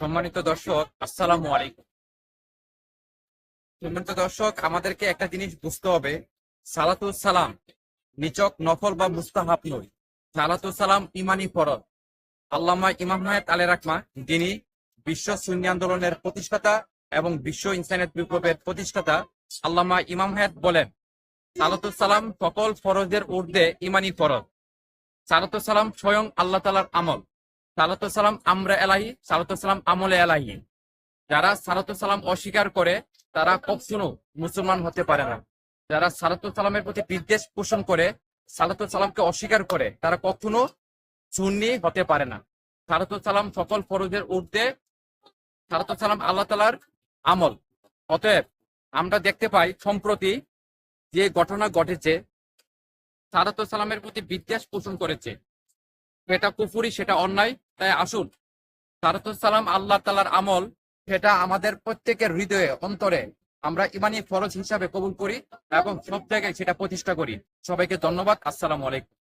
সম্মানিত দর্শক, আসসালামু আলাইকুম। সম্মানিত দর্শক, আমাদেরকে একটা জিনিস বুঝতে হবে। সালাতুল সালাম নিচক নফল বা মুস্তাহাব নয়। সালাতুল সালাম ইমানি ফরজ। আল্লামা ইমাম হায়াত আলে রাকমা যিনি বিশ্ব সুন্নি আন্দোলনের প্রতিষ্ঠাতা এবং বিশ্ব ইনসানিয়ত বিপ্লবের প্রতিষ্ঠাতা, আল্লামা ইমাম হায়াত বলেন সালাতুল সালাম সকল ফরজের ঊর্ধ্বে ইমানি ফরজ। সালাতুল সালাম স্বয়ং আল্লাহ তালার আমল। সালাতু সালাম আমরা এলাহি, সালাতু সালাম আমলে এলাহি। যারা সালাতু সালাম অস্বীকার করে, তারা কখনো মুসলমান হতে পারে না। যারা সালাতু সালামের প্রতি বিদ্বেষ পোষণ করে, সালাতু সালামকে অস্বীকার করে, তারা কখনো সুন্নি হতে পারে না। সালাতু সালাম সকল ফরজের ঊর্ধ্বে, সালাতু সালাম আল্লাহ তালার আমল। অতএব আমরা দেখতে পাই, সম্প্রতি যে ঘটনা ঘটেছে, সালাতু সালামের প্রতি বিদ্বেষ পোষণ করেছে সেটা কুফুরি, সেটা অন্যায়। তাই আসুন। সালাম আল্লাহ তালার আমল, সেটা আমাদের প্রত্যেকের হৃদয়ে, অন্তরে আমরা ইমানি ফরজ হিসাবে কবুল করি এবং সব জায়গায় সেটা প্রতিষ্ঠা করি। সবাইকে ধন্যবাদ। আসসালামু আলাইকুম।